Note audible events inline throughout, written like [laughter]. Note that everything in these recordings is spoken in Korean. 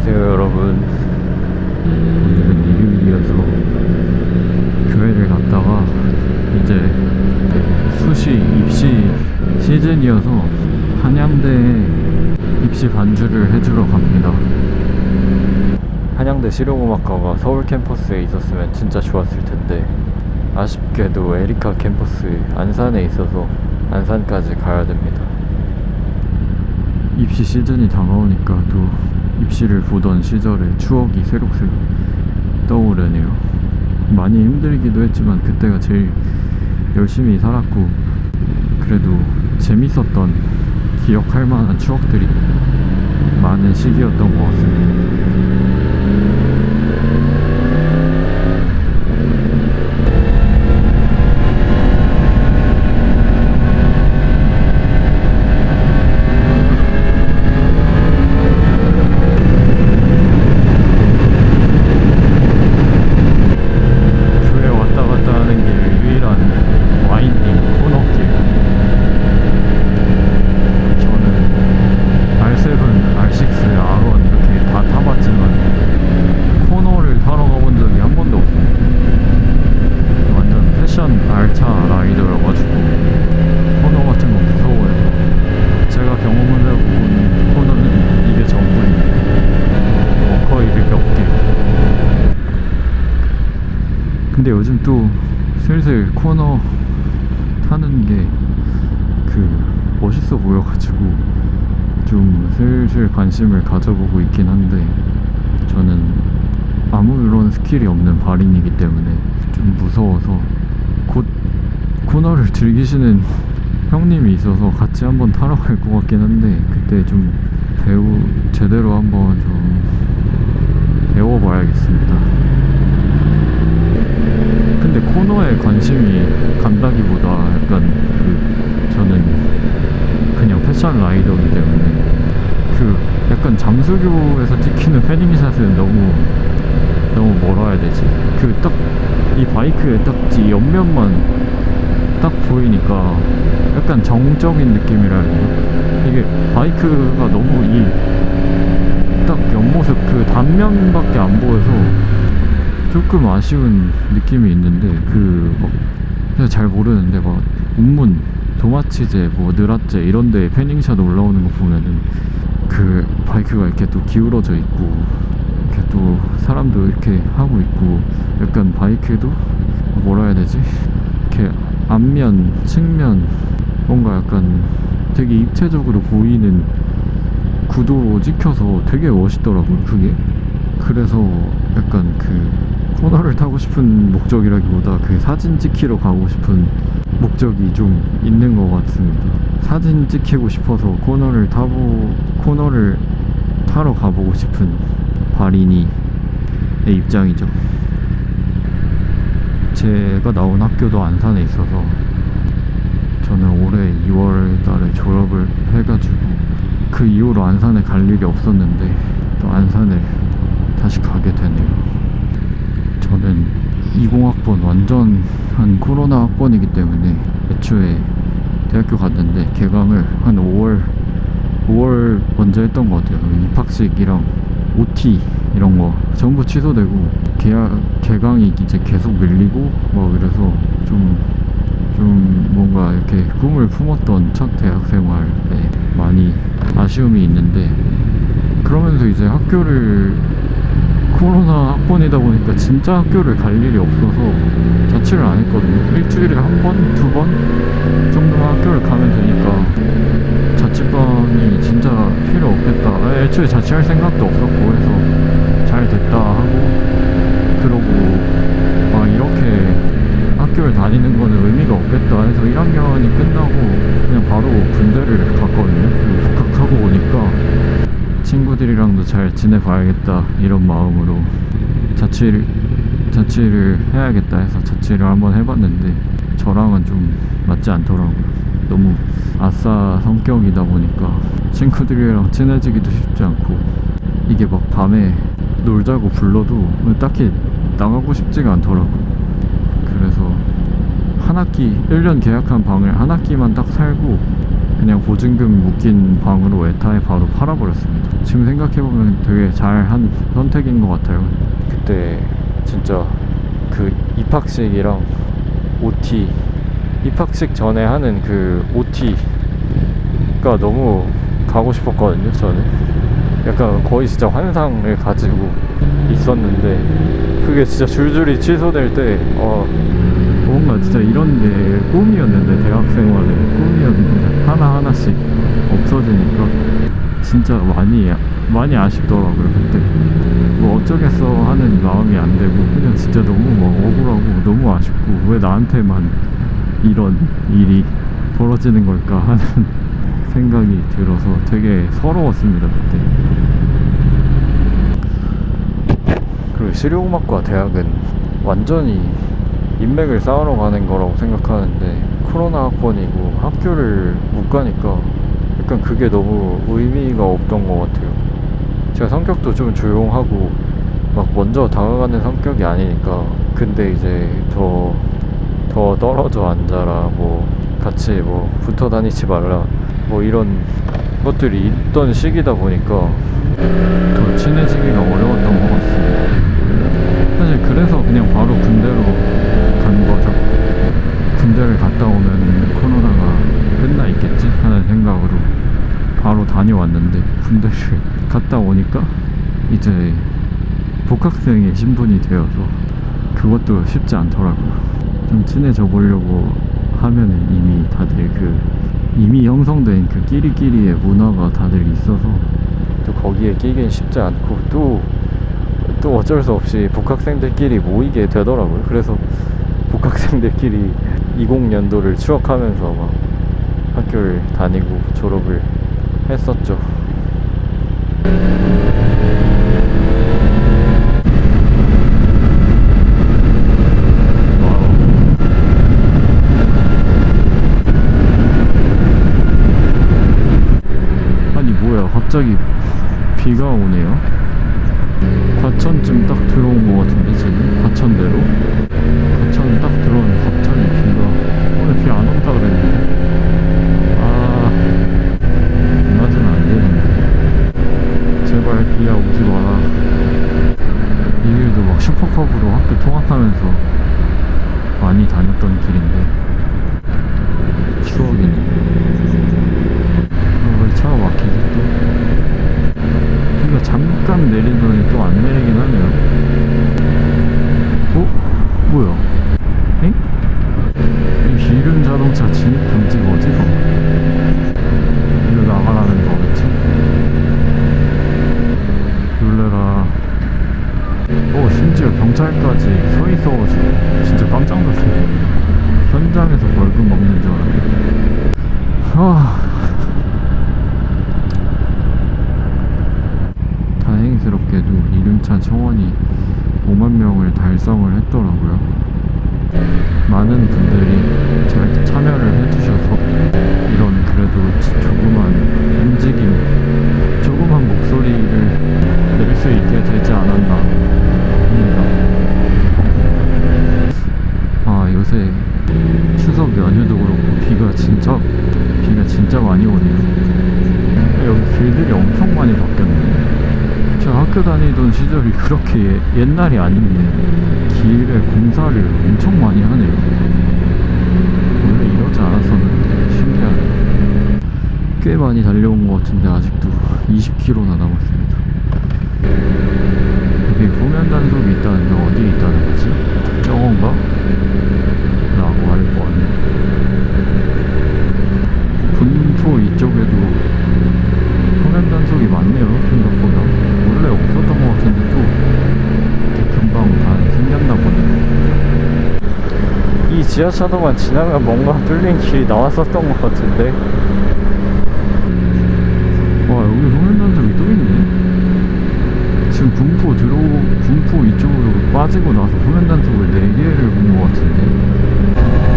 안녕하세요 여러분. 오늘은 일요일이어서 교회를 갔다가 이제 수시 입시 시즌이어서 한양대에 입시 반주를 해주러 갑니다. 한양대 실용음악과가 서울 캠퍼스에 있었으면 진짜 좋았을 텐데 아쉽게도 에리카 캠퍼스 안산에 있어서 안산까지 가야 됩니다. 입시 시즌이 다가오니까 또 입시를 보던 시절의 추억이 새록새록 떠오르네요. 많이 힘들기도 했지만 그때가 제일 열심히 살았고 그래도 재밌었던 기억할 만한 추억들이 많은 시기였던 것 같습니다. 교회 왔다 갔다 하는 길 유일한 와인딩 코너길 저는 R7, R6, R1 이렇게 다 타봤지만 코너를 타러 가본 적이 한 번도 없어요 완전 패션 R차 라이더여가지고 코너 같은 거 무서워해서 제가 경험을 해본 코너는 이게 전부입니다 워커힐을 몇개 근데 요즘 또 슬슬 코너 타는 게 그 멋있어 보여가지고 좀 슬슬 관심을 가져보고 있긴 한데 저는 아무런 스킬이 없는 발인이기 때문에 좀 무서워서 곧 코너를 [laughs] 즐기시는 형님이 있어서 같이 한번 타러 갈 것 같긴 한데 그때 좀 배우 제대로 한번 좀 배워봐야겠습니다. 코너에 관심이 간다기보다 약간 그 저는 그냥 패션 라이더이기 때문에 그 약간 잠수교에서 찍히는 패닝샷은 너무 너무 뭐라 해야 되지. 그 딱 이 바이크의 딱지 옆면만 딱 보이니까 약간 정적인 느낌이라 해야 되나? 이게 바이크가 너무 이 딱 옆모습 그 단면밖에 안 보여서 조금 아쉬운 느낌이 있는데 그막 제가 잘 모르는데 막 운문 도마치제 뭐 느라제 이런 데 패닝샷 올라오는 거 보면은 그 바이크가 이렇게 또 기울어져 있고 이렇게 또 사람도 이렇게 하고 있고 약간 바이크도 뭐라 해야 되지? 이렇게 앞면 측면 뭔가 약간 되게 입체적으로 보이는 구도로 찍혀서 되게 멋있더라고요 그게. 그래서 약간 그 코너를 타고 싶은 목적이라기보다 그 사진 찍히러 가고 싶은 목적이 좀 있는 것 같습니다. 사진 찍히고 싶어서 코너를 타보 코너를 타러 가보고 싶은 발인이의 입장이죠. 제가 나온 학교도 안산에 있어서 저는 올해 2월 달에 졸업을 해가지고 그 이후로 안산에 갈 일이 없었는데 또 안산을 다시 가게 되네요. 저는 20학번 완전 한 코로나 학번이기 때문에 애초에 대학교 갔는데 개강을 한 5월 5월 먼저 했던 것 같아요. 입학식이랑 OT 이런 거 전부 취소되고 계약 개강이 이제 계속 밀리고 뭐 그래서 좀좀 뭔가 이렇게 꿈을 품었던 첫 대학 생활에 많이 아쉬움이 있는데 그러면서 이제 학교를 코로나 학번이다 보니까 진짜 학교를 갈 일이 없어서 자취를 안 했거든요. 일주일에 한 번, 두 번 정도만 학교를 가면 되니까 자취방이 진짜 필요 없겠다. 아, 애초에 자취할 생각도 없었고 해서 잘 됐다 하고 그러고 아 이렇게 학교를 다니는 거는 의미가 없겠다 해서 1학년이 끝나고 그냥 바로 군대를 갔거든요. 복학하고 오니까 친구들이랑도 잘 지내봐야겠다 이런 마음으로 자취를 자취를 해야겠다 해서 자취를 한번 해봤는데 저랑은 좀 맞지 않더라고요. 너무 아싸 성격이다 보니까 친구들이랑 친해지기도 쉽지 않고 이게 막 밤에 놀자고 불러도 딱히 나가고 싶지가 않더라고요. 그래서 한 학기 1년 계약한 방을 한 학기만 딱 살고 그냥 보증금 묶인 방으로 에타에 바로 팔아버렸습니다. 지금 생각해보면 되게 잘한 선택인 것 같아요. 그때 진짜 그 입학식이랑 OT 입학식 전에 하는 그 OT가 너무 가고 싶었거든요. 저는 약간 거의 진짜 환상을 가지고 있었는데 그게 진짜 줄줄이 취소될 때 어, 뭔가 진짜 이런 게 꿈이었는데 대학생활의 꿈이었는데 하나 하나씩 없어지니까 진짜 많이 많이 아쉽더라고요 그때. 뭐 어쩌겠어 하는 마음이 안 되고 그냥 진짜 너무 막 억울하고 너무 아쉽고 왜 나한테만 이런 일이 벌어지는 걸까 하는 [laughs] 생각이 들어서 되게 서러웠습니다 그때. 그리고 실용음악과 대학은 완전히 인맥을 쌓으러 가는 거라고 생각하는데 코로나 학번이고 학교를 못 가니까 약간 그게 너무 의미가 없던 것 같아요. 제가 성격도 좀 조용하고 막 먼저 다가가는 성격이 아니니까 근데 이제 더, 더 떨어져 앉아라 뭐 같이 뭐 붙어 다니지 말라 뭐 이런 것들이 있던 시기다 보니까 더 친해지기가 어려웠던 것 같습니다. 사실 그래서 그냥 바로 군대로 간 거죠. 군대를 갔다 오면 코로나가 끝나 있겠지 하는 생각으로 바로 다녀왔는데 군대를 갔다 오니까 이제 복학생의 신분이 되어서 그것도 쉽지 않더라고요. 좀 친해져 보려고 하면은 이미 다들 그 이미 형성된 그 끼리끼리의 문화가 다들 있어서 또 거기에 끼긴 쉽지 않고 또또 어쩔 수 없이 복학생들끼리 모이게 되더라고요. 그래서 복학생들끼리 20년도를 추억하면서 막 학교를 다니고 졸업을 했었죠. 와우. 아니 뭐야 갑자기 비가 오네요 과천쯤 딱 들어온 것 같은데 지금 과천대로 과천 딱 들어오면 갑자기 비가 오늘 비 안 온다 그랬는데 아 맞으면 안 되는데 제발 비야 오지 마라 이 길도 막 슈퍼컵으로 학교 통학하면서 많이 다녔던 길인데 추억이네 아, 왜 차가 막히지 또 비가 잠깐 내리더니 또 안 내리긴 하네요. 어? 뭐야? 엥? 이 기름 자동차 진입 금지가 어디서? 이거 나가라는 거겠지? 놀래라. 오, 심지어 경찰까지 서 있어가지고 진짜 깜짝 놀랐어요. 현장에서 벌금 먹는 줄 알았네. 아. 다행스럽게도 이륜차 청원이 5만 명을 달성을 했더라고요. 많은 분들이 잘 참여를 해주셔서 이런 그래도 조그만 움직임, 조그만 목소리를 낼 수 있게 되지 않았나 합니다. 아 요새 추석 연휴도 그렇고 비가 진짜 비가 진짜 많이 오네요. 여기 길들이 엄청 많이 바뀌었네. 제가 학교 다니던 시절이 그렇게 예- 옛날이 아닌데 길에 공사를 엄청 많이 하네요. 원래 이러지 않았었는데 신기하네. 꽤 많이 달려온 것 같은데 아직도 20km나 남았습니다. 여기 후면 단속이 있다는데 어디에 있다는 거지? 저건가? 라고 할 뻔. 분포 이쪽에도 후면 단속이 많네요 생각보다 원래 없었던 것 같은데 또 이렇게 금방 다 생겼나 보네 이 지하차도만 지나면 뭔가 뚫린 길이 나왔었던 것 같은데. 와 여기 단속이 또 있네. 지금 군포 들어 군포 이쪽으로 빠지고 나서 후면 단속을 4개를 본 것 같은데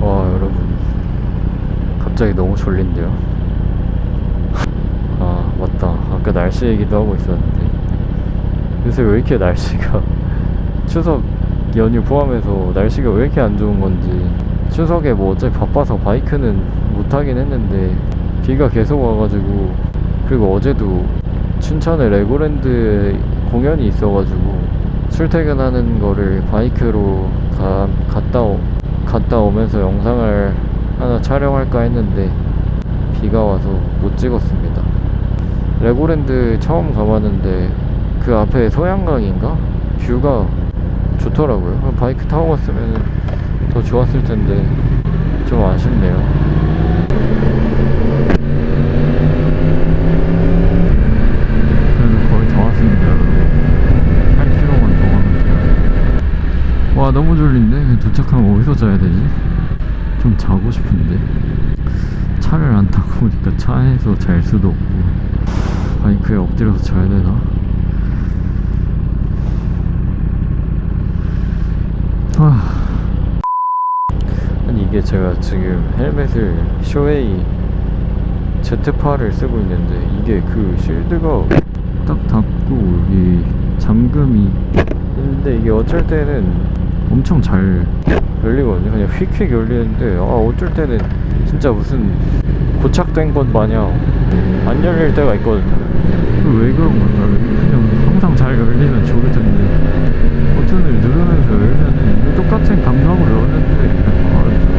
와 여러분 갑자기 너무 졸린데요 아 맞다 아까 날씨 얘기도 하고 있었는데 요새 왜 이렇게 날씨가 [laughs] 추석 연휴 포함해서 날씨가 왜 이렇게 안 좋은 건지 추석에 뭐 어차피 바빠서 바이크는 못 하긴 했는데 비가 계속 와가지고 그리고 어제도 춘천에 레고랜드 공연이 있어가지고 출퇴근하는 거를 바이크로 가, 갔다, 오, 갔다 오면서 영상을 하나 촬영할까 했는데 비가 와서 못 찍었습니다. 레고랜드 처음 가봤는데 그 앞에 소양강인가? 뷰가 좋더라고요. 바이크 타고 갔으면 더 좋았을 텐데 좀 아쉽네요. 그래도 거의 다 왔습니다, 여러분. 8km만 더 가면 돼요. 와, 너무 졸린데? 도착하면 어디서 자야 되지? 좀 자고 싶은데. 차를 안 타고 오니까 차에서 잘 수도 없고. 바이크에 엎드려서 자야 되나? 와. 아니 이게 제가 지금 헬멧을 쇼웨이 Z8을 쓰고 있는데 이게 그 실드가 딱 닫고 여기 잠금이 있는데 이게 어쩔 때는 엄청 잘 열리거든요 그냥 휙휙 열리는데 아 어쩔 때는 진짜 무슨 고착된 것 마냥 안 열릴 때가 있거든요 왜 그런 걸까요? 그냥 항상 잘 열리면 좋을 텐데 버튼을 누르면서 열면은 똑같은 감각으로 열는데 아,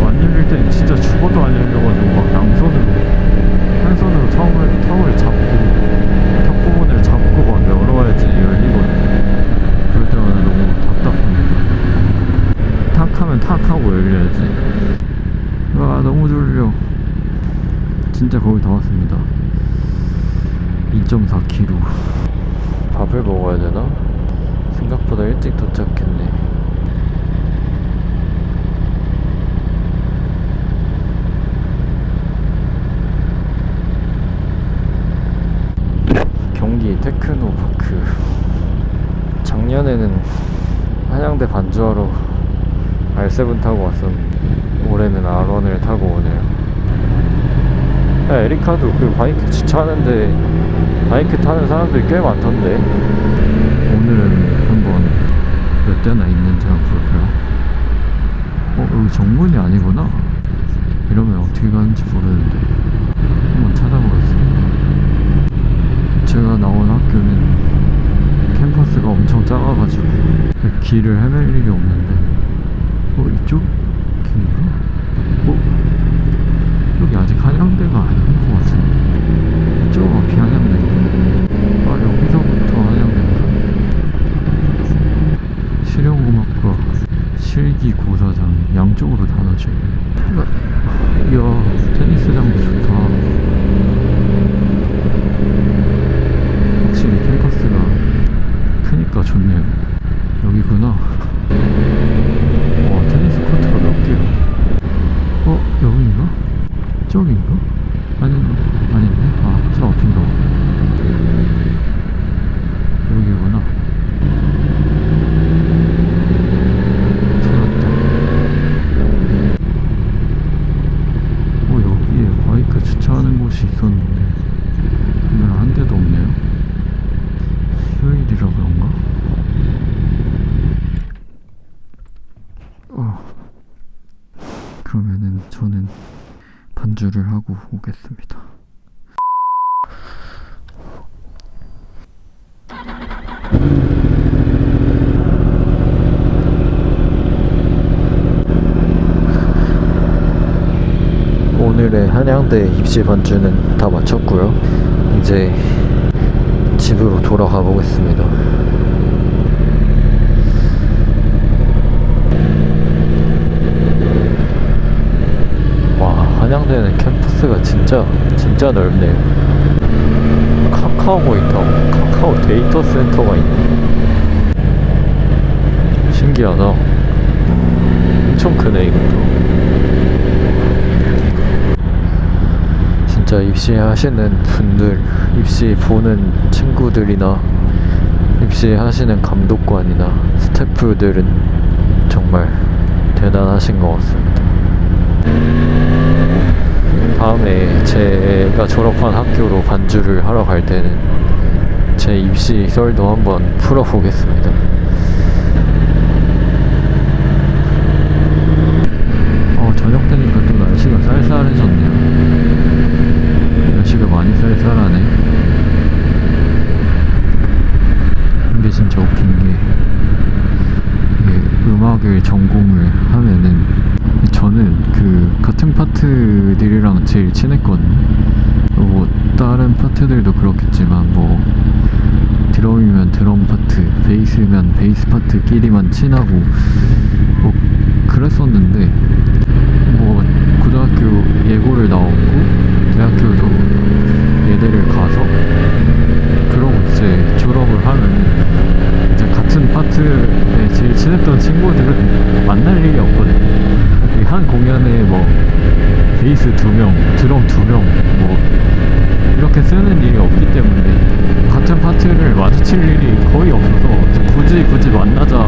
안 열릴 때는 진짜 죽어도 안 열려가지고 막 양손으로 한 손으로 턱을, 턱을 잡고 턱 부분을 잡고 막 열어야지 열리거든요 그럴 때마다 너무 답답합니다 탁 하면 탁 하고 열려야지 와 너무 졸려 진짜 거의 다 왔습니다 2.4km 밥을 먹어야 되나? 생각보다 일찍 도착했네. 경기 테크노파크. 작년에는 한양대 반주하러 R7 타고 왔었는데 올해는 R1을 타고 오네요. 야, 에리카도 그 바이크 주차하는데 바이크 타는 사람들이 꽤 많던데 오늘은 한번 몇 대나 있는지 한번 볼까요? 어 여기 정문이 아니구나 이러면 어떻게 가는지 모르는데 한번 찾아보겠습니다 제가 나온 학교는 캠퍼스가 엄청 작아가지고 길을 헤맬 일이 없는데 어 이쪽? 길인가? 어? 여기 아직 한양대가 것 같은데 이쪽 앞이 한양대 아 여기서부터 한양대인가 실용음악과 실기고사장 양쪽으로 나눠져 있네 이야 테니스장도 좋다 확실히 캠퍼스가 크니까 좋네요 여기구나 와 테니스 코트가 몇 개야 어 여기인가? 저긴가? 아닌가? 아닌데? 아, 저 앞인가? 봐. 여기구나. 찾았다. 어, 여기에 바이크 주차하는 곳이 있었는데, 오늘 한 대도 없네요. 휴일이라 그런가? 어. 그러면은 저는 반주를 하고 오겠습니다. 오늘의 한양대 입시 반주는 다 마쳤고요. 이제 집으로 돌아가 보겠습니다. 와 한양대는 캠퍼스가 진짜 진짜 넓네요 카카오고 있다고 카카오 데이터 센터가 있네. 신기하다. 엄청 크네 이것도. 진짜 입시하시는 분들 입시 보는 친구들이나 입시하시는 감독관이나 스태프들은 정말 대단하신 것 같습니다 다음에 제가 졸업한 학교로 반주를 하러 갈 때는 제 입시 썰도 한번 풀어보겠습니다. 어, 저녁 되니까 또 날씨가 쌀쌀해졌네요. 날씨가 많이 쌀쌀하네. 근데 진짜 웃긴 게, 이게 음악을 전공을 하면은, 저는 그 같은 친했거든요. 뭐, 다른 파트들도 그렇겠지만, 뭐, 드럼이면 드럼 파트, 베이스면 베이스 파트끼리만 친하고, 뭐, 그랬었는데, 뭐 고등학교 예고를 나오고 대학교도 예대를 가서 그러고 이제 졸업을 하면 이제 같은 파트에 제일 친했던 친구들은 만날 일이 없거든요. 이한 공연에 뭐 베이스 두 명, 드럼 두 명, 뭐 이렇게 쓰는 일이 없기 때문에 같은 파트를 마주칠 일이 거의 없어서 굳이 굳이 만나자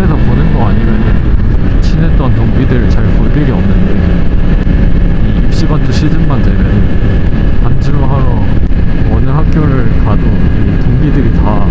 해서 보는 거 아니면 친했던 동기들을 잘볼 일이 없는데 이 입시 반주 시즌만 되면 반주를 하러 어느 학교를 가도 이 동기들이 다